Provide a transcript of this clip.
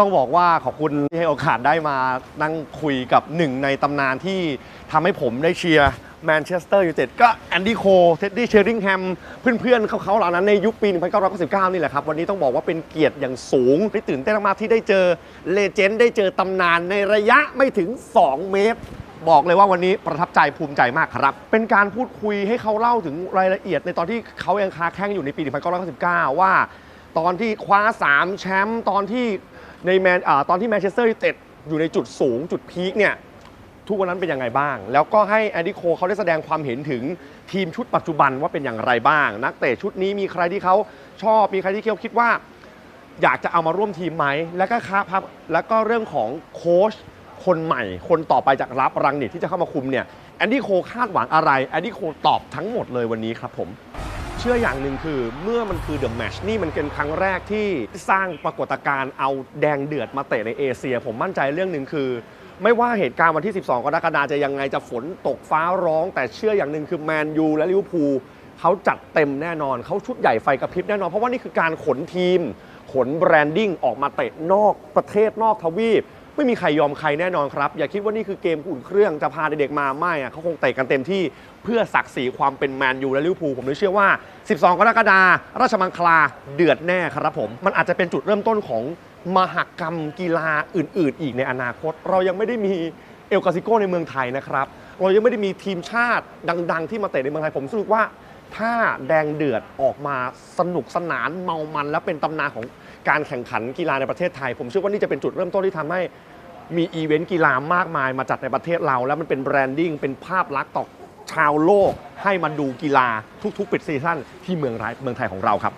ต้องบอกว่าขอบคุณที่ให้โอกาสได้มานั่งคุยกับหนึ่งในตำนานที่ทำให้ผมได้เชียร์แมนเชสเตอร์ยูไนเต็ดก็แอนดี้โคเท็ดดี้เชอริงแฮมเพื่อนๆเขาๆเหล่านั้นในยุคปี 1999 นี่แหละครับ วันนี้ต้องบอกว่าเป็นเกียรติอย่างสูงที่ตื่นเต้นมากที่ได้เจอเลเจนด์ได้เจอตำนานในระยะไม่ถึง 2 เมตรบอกเลยว่าวันนี้ประทับใจภูมิใจมากครับ เป็นการพูดคุยให้เขาเล่าถึงรายละเอียดในตอนที่เขายังคาแข้งอยู่ในปี 1999 ว่า ตอนที่คว้า 3 แชมป์ตอนที่ ในแมนอาตอนที่แมนเชสเตอร์ยูไนเต็ดอยู่ในจุดสูงจุดพีคเนี่ยทุกวันนั้นเป็นยังไงบ้าง แล้วก็ให้แอนดี้โคเขาได้แสดงความเห็นถึงทีมชุดปัจจุบันว่าเป็นอย่างไรบ้าง นักเตะชุดนี้มีใครที่เขาชอบมีใครที่เขาคิดว่า อยากจะเอามาร่วมทีมไหมแล้วก็ครับแล้วก็เรื่องของโค้ชคนใหม่ คนต่อไปจากรับรังนิตที่จะเข้ามาคุมเนี่ยแอนดี้โคคาดหวังอะไรแอนดี้โคตอบทั้งหมดเลยวันนี้ครับผม เชื่ออย่างหนึ่งคือเมื่อมันคือเดอะแมชนี่มันเป็นครั้งแรกที่สร้างปรากฏการณ์เอาแดงเดือดมาเตะในเอเชีย ผมมั่นใจเรื่องหนึ่งคือ ไม่ว่าเหตุการณ์วันที่ 12 กรกฎาคมจะยังไงจะฝนตกฟ้าร้อง แต่เชื่ออย่างหนึ่งคือแมนยูและลิเวอร์พูลเขาจัดเต็มแน่นอนเขาชุดใหญ่ไฟกระพริบแน่นอน เพราะว่านี่คือการขนทีม ขนแบรนดิ้งออกมาเตะนอกประเทศนอกทวีป ไม่มีใครยอมใครแน่นอนครับ อย่าคิดว่านี่คือเกมอุ่นเครื่องจะพาเด็กๆมาไม่อะเขาคงเตะกันเต็มที่เพื่อศักดิ์ศรีความเป็นแมนยูและลิเวอร์พูลผมเลยเชื่อว่า 12 กรกฎาคมราชมังคลาเดือดแน่ครับผม มันอาจจะเป็นจุดเริ่มต้นของมหกรรมกีฬาอื่น ๆ อีกในอนาคต เรายังไม่ได้มีเอลกาซิโกในเมืองไทยนะครับ เรายังไม่ได้มีทีมชาติดัง ๆ ที่มาเตะในเมืองไทยผมรู้สึกว่าถ้าแดงเดือดออกมาสนุกสนานเมามันและเป็นตำนานของ การแข่งขันกีฬาในประเทศไทย ผมเชื่อว่านี่จะเป็นจุดเริ่มต้นที่ทำให้มีอีเวนต์กีฬามากมายมาจัดในประเทศเรา แล้วมันเป็นแบรนดิ้งเป็นภาพลักษณ์ต่อชาวโลกให้มาดูกีฬาทุกๆปิดซีซั่นที่เมืองไทยเมืองไทยของเราครับ